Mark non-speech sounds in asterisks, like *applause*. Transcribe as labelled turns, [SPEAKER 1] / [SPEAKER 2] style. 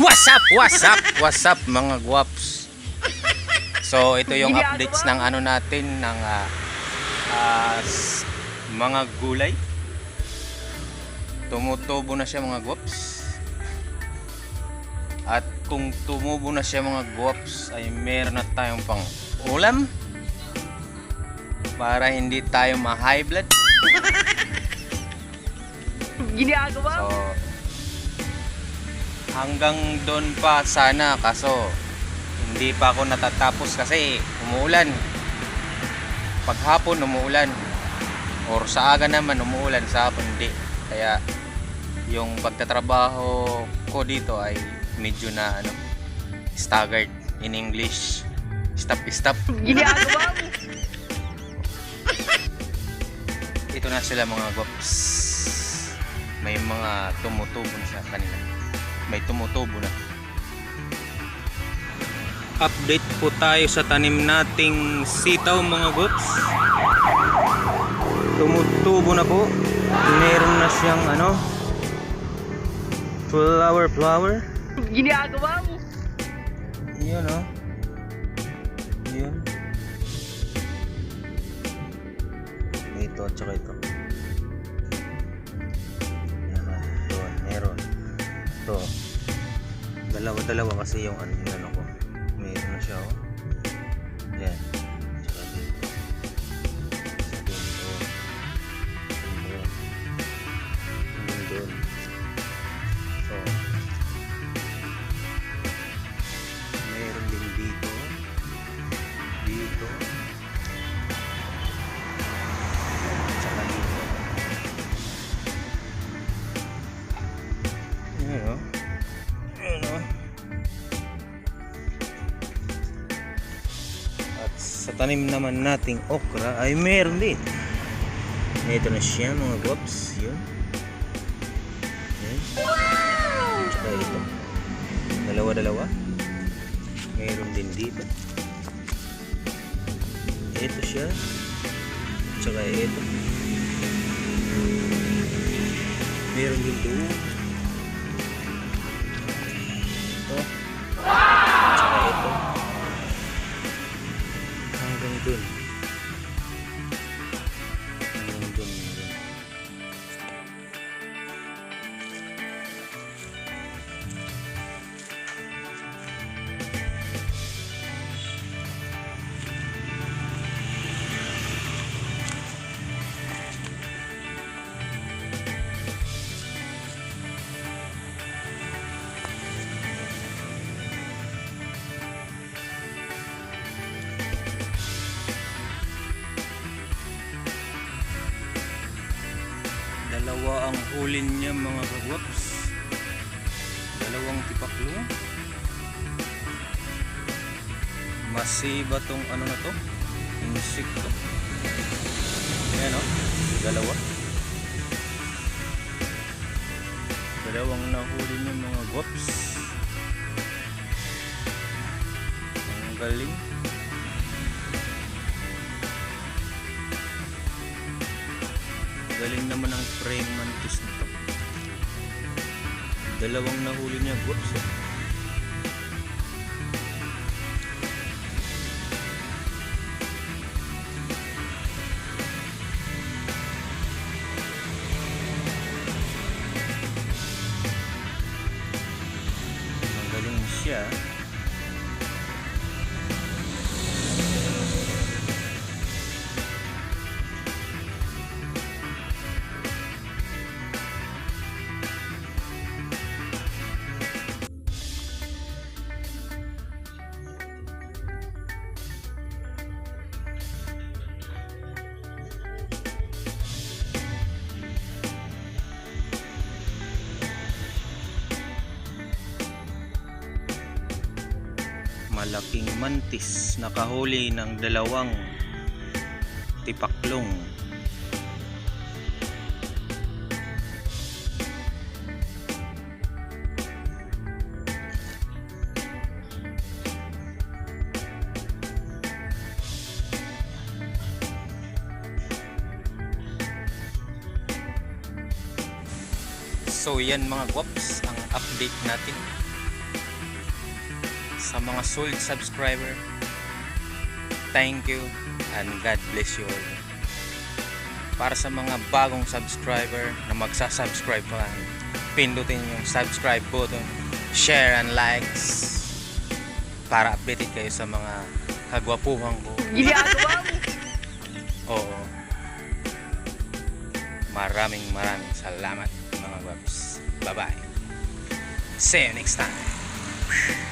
[SPEAKER 1] What's up? What's up? What's up mga guwaps? So ito yung updates ng ano natin ng ah, s- mga gulay. Tumutubo na siya mga guwaps. At kung tumubo na siya mga guwaps ay meron na tayong pang ulam para hindi tayo ma-high blood.
[SPEAKER 2] Ginagawa
[SPEAKER 1] So, hanggang doon pa sana kaso hindi pa ako natatapos kasi umuulan. Paghapon umuulan. Or sa aga naman umuulan, sa hapon hindi. Kaya yung pagtatrabaho ko dito ay medyo na ano staggered in English. Stop, stop. Ito na sila mga guwaps. May mga tumutubo na sa kanila. May tumutubo na. Update po tayo sa tanim nating sitaw mga guwaps. Tumutubo na po. Meron na siyang ano flower flower.
[SPEAKER 2] Ginagawa mo.
[SPEAKER 1] Yun oh. Yun. Ito at saka ito. Meron. Ito. Dalawa-dalawa kasi yung ano sa tanim naman nating okra ay meron din. Ito na siya mga guwaps. Yun. Ayan. Tsaka ito. Dalawa-dalawa. Meron din dito. Ito siya. Tsaka ito. Meron din doon. Hanggang dun. Dalawa ang huli niya mga kagwaps. Dalawang tipaklo. Masiba tong ano na to. Insekto. Ayan o. Dalawa. Dalawang nahuli niya mga gwaps. Ang galing. Galing naman ang praying mantis nito. Dalawang nahuli niya, whoops. Magaling siya. Malaking mantis nakahuli ng dalawang tipaklong. So yan mga guwaps ang update natin Sa mga solid subscriber, thank you and God bless you all. Para sa mga bagong subscriber na magsasubscribe pa, pindutin yung subscribe button, share and likes para updated kayo sa mga kagwapuhan ko. *laughs* Oo. Maraming maraming salamat mga webs. Bye-bye. See you next time.